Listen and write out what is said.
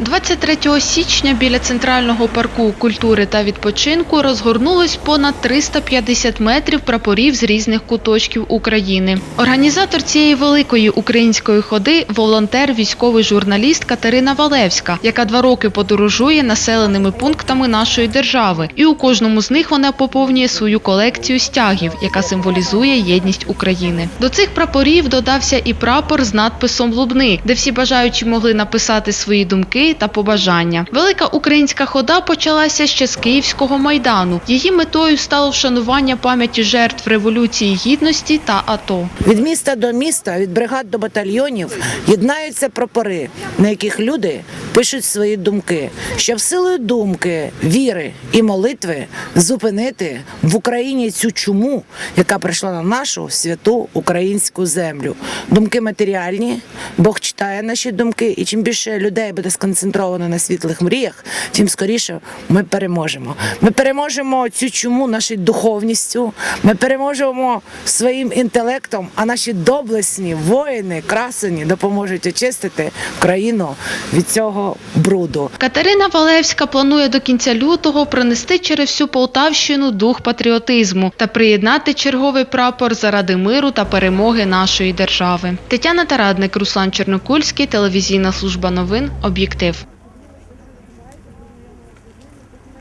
23 січня біля центрального парку культури та відпочинку розгорнулось понад 350 метрів прапорів з різних куточків України. Організатор цієї великої української ходи волонтер, військовий журналіст Катерина Валевська, яка два роки подорожує населеними пунктами нашої держави, і у кожному з них вона поповнює свою колекцію стягів, яка символізує єдність України. До цих прапорів додався і прапор з надписом Лубни, де всі бажаючі могли написати свої думки та побажання. Велика українська хода почалася ще з Київського майдану. Її метою стало вшанування пам'яті жертв революції гідності та АТО. Від міста до міста, від бригад до батальйонів єднаються прапори, на яких люди пишуть свої думки, щоб силою думки, віри і молитви зупинити в Україні цю чуму, яка прийшла на нашу святу українську землю. Думки матеріальні, Бог читає наші думки, і чим більше людей буде сконцентровано на світлих мріях, тим скоріше ми переможемо. Ми переможемо цю чуму нашою духовністю, ми переможемо своїм інтелектом, а наші доблесні воїни, красені допоможуть очистити країну від цього бруду. Катерина Валевська планує до кінця лютого пронести через всю Полтавщину дух патріотизму та приєднати черговий прапор заради миру та перемоги нашої держави. Тетяна Тарадник, Руслан Чернокульський, телевізійна служба новин, об'єктив.